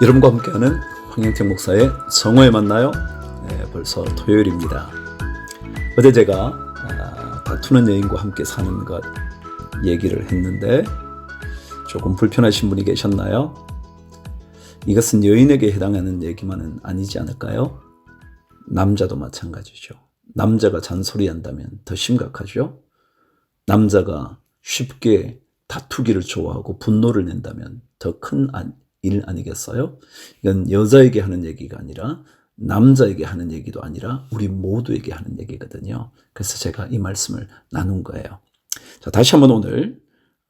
여러분과 함께하는 황영택 목사의 성호에 만나요. 네, 벌써 토요일입니다. 어제 제가 아, 다투는 여인과 함께 사는 것 얘기를 했는데 조금 불편하신 분이 계셨나요? 이것은 여인에게 해당하는 얘기만은 아니지 않을까요? 남자도 마찬가지죠. 남자가 잔소리한다면 더 심각하죠. 남자가 쉽게 다투기를 좋아하고 분노를 낸다면 더큰 일 아니겠어요? 이건 여자에게 하는 얘기가 아니라 남자에게 하는 얘기도 아니라 우리 모두에게 하는 얘기거든요. 그래서 제가 이 말씀을 나눈 거예요. 자, 다시 한번 오늘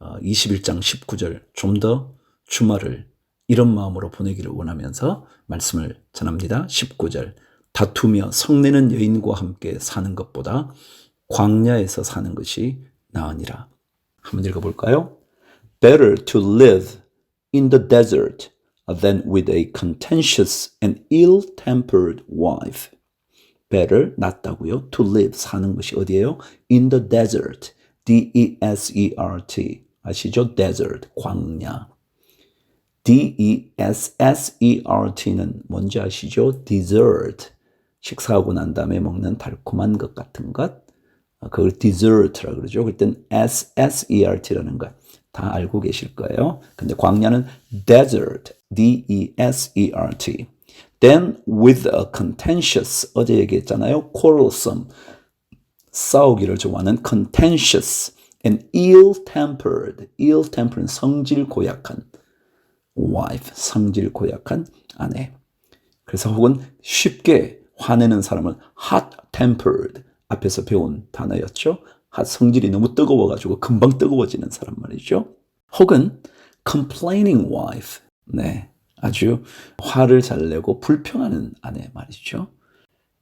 21장 19절 좀 더 주말을 이런 마음으로 보내기를 원하면서 말씀을 전합니다. 19절 다투며 성내는 여인과 함께 사는 것보다 광야에서 사는 것이 나으니라. 한번 읽어볼까요? Better to live in the desert than with a contentious and ill-tempered wife. Better 낫다고요. To live 사는 것이 어디예요? In the desert. D-E-S-E-R-T 아시죠? Desert 광야. D-E-S-S-E-R-T는 뭔지 아시죠? Dessert. 식사하고 난 다음에 먹는 달콤한 것 같은 것. 아, 그걸 dessert라 그러죠. 그땐 S-S-E-R-T라는 것. 다 알고 계실 거예요. 근데 광야는 desert, D-E-S-E-R-T. Then with a contentious, 어제 얘기했잖아요. quarrelsome, 싸우기를 좋아하는 contentious and ill-tempered, ill-tempered, 성질 고약한 wife, 성질 고약한 아내. 그래서 혹은 쉽게 화내는 사람은 hot-tempered, 앞에서 배운 단어였죠. 성질이 너무 뜨거워가지고 금방 뜨거워지는 사람 말이죠. 혹은 complaining wife. 네. 아주 화를 잘 내고 불평하는 아내 말이죠.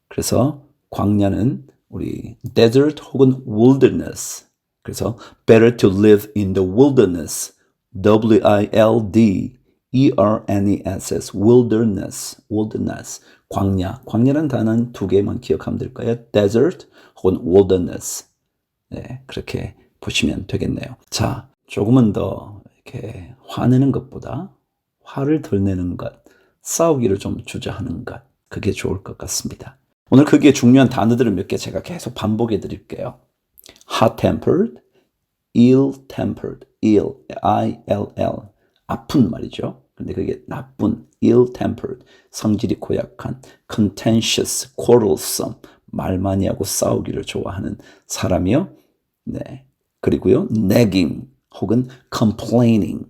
그래서 광야는 우리 desert 혹은 wilderness. 그래서 better to live in the wilderness. W-I-L-D E-R-N-E-S-S wilderness. wilderness. 광야. 광야라는 단어는 두 개만 기억하면 될까요? desert 혹은 wilderness. 네, 그렇게 보시면 되겠네요. 자, 조금은 더 이렇게 화내는 것보다 화를 덜 내는 것, 싸우기를 좀 주저하는 것, 그게 좋을 것 같습니다. 오늘 그게 중요한 단어들을 몇 개 제가 계속 반복해 드릴게요. hot-tempered, ill-tempered, ill, I-L-L, 아픈 말이죠. 근데 그게 나쁜, ill-tempered, 성질이 고약한, contentious, quarrelsome, 말 많이 하고 싸우기를 좋아하는 사람이요. 네. 그리고요, nagging 혹은 complaining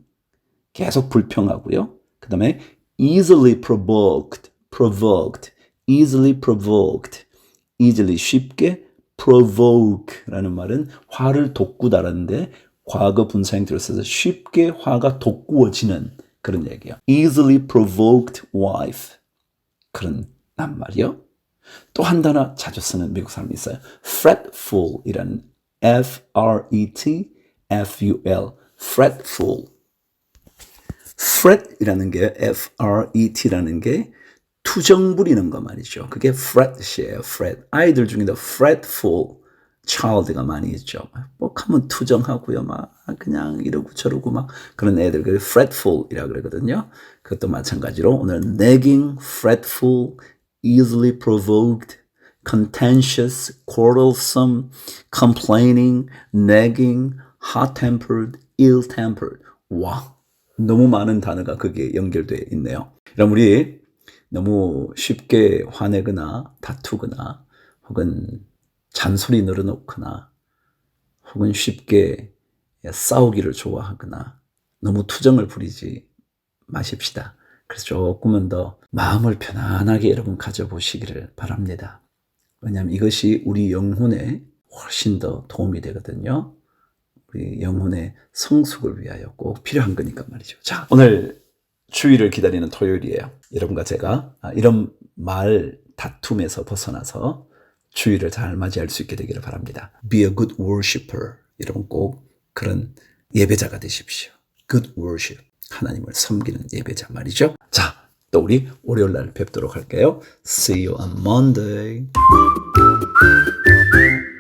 계속 불평하고요. 그 다음에 easily provoked, provoked, easily provoked, easily 쉽게 provoke라는 말은 화를 돋구다라는데 과거 분사형태로 써서 쉽게 화가 돋구어지는 그런 얘기예요. easily provoked wife 그런 낱말이요. 또 한 단어 자주 쓰는 미국 사람이 있어요. fretful이라는 F-R-E-T F-U-L fretful fret이라는 게 F-R-E-T라는 게 투정 부리는 거 말이죠. 그게 fret이에요. fret. 아이들 중에도 fretful child가 많이 있죠. 뭐 하면 투정하고요. 막 그냥 이러고 저러고 막 그런 애들 그 fretful이라 그러거든요. 그것도 마찬가지로 오늘 nagging, fretful, easily provoked, contentious, quarrelsome, complaining, nagging, hot-tempered, ill-tempered. 와, 너무 많은 단어가 거기에 연결되어 있네요. 그럼 우리 너무 쉽게 화내거나 다투거나 혹은 잔소리 늘어놓거나 혹은 쉽게 싸우기를 좋아하거나 너무 투정을 부리지 마십시다. 그래서 조금은 더 마음을 편안하게 여러분 가져보시기를 바랍니다. 왜냐하면 이것이 우리 영혼에 훨씬 더 도움이 되거든요. 우리 영혼의 성숙을 위하여 꼭 필요한 거니까 말이죠. 자, 오늘 주의를 기다리는 토요일이에요. 여러분과 제가 이런 말 다툼에서 벗어나서 주의를 잘 맞이할 수 있게 되기를 바랍니다. Be a good worshipper. 여러분 꼭 그런 예배자가 되십시오. Good worship. 하나님을 섬기는 예배자 말이죠. 자, 또 우리 월요일 날 뵙도록 할게요. See you on Monday.